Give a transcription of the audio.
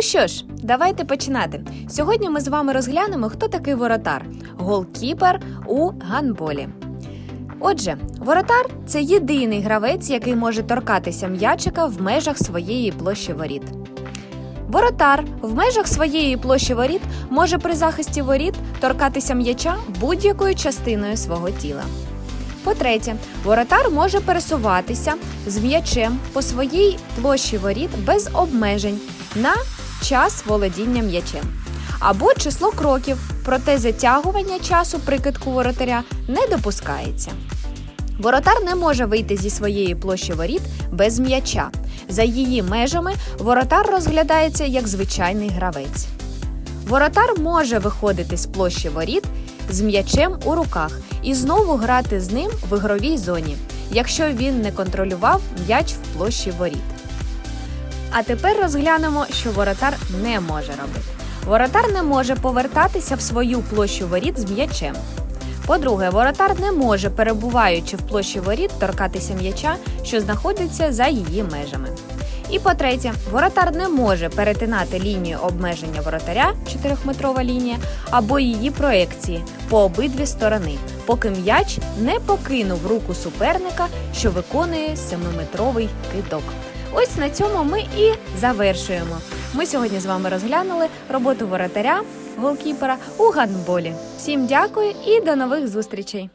що ж, давайте починати. Сьогодні ми з вами розглянемо, хто такий воротар голкіпер у гандболі. Отже, воротар це єдиний гравець, який може торкатися м'ячика в межах своєї площі воріт. Воротар в межах своєї площі воріт може при захисті воріт торкатися м'яча будь-якою частиною свого тіла. По-третє, воротар може пересуватися з м'ячем по своїй площі воріт без обмежень на час володіння м'ячем або число кроків, проте затягування часу прикидку воротаря не допускається. Воротар не може вийти зі своєї площі воріт без м'яча. За її межами воротар розглядається як звичайний гравець. Воротар може виходити з площі воріт з м'ячем у руках і знову грати з ним в ігровій зоні, якщо він не контролював м'яч в площі воріт. А тепер розглянемо, що воротар не може робити. Воротар не може повертатися в свою площу воріт з м'ячем. По-друге, воротар не може, перебуваючи в площі воріт, торкатися м'яча, що знаходиться за її межами. І по-третє, воротар не може перетинати лінію обмеження воротаря 4-метрова лінія або її проекції по обидві сторони, поки м'яч не покинув руку суперника, що виконує 7-метровий кидок. Ось на цьому ми і завершуємо. Ми сьогодні з вами розглянули роботу воротаря голкіпера у гандболі. Всім дякую і до нових зустрічей!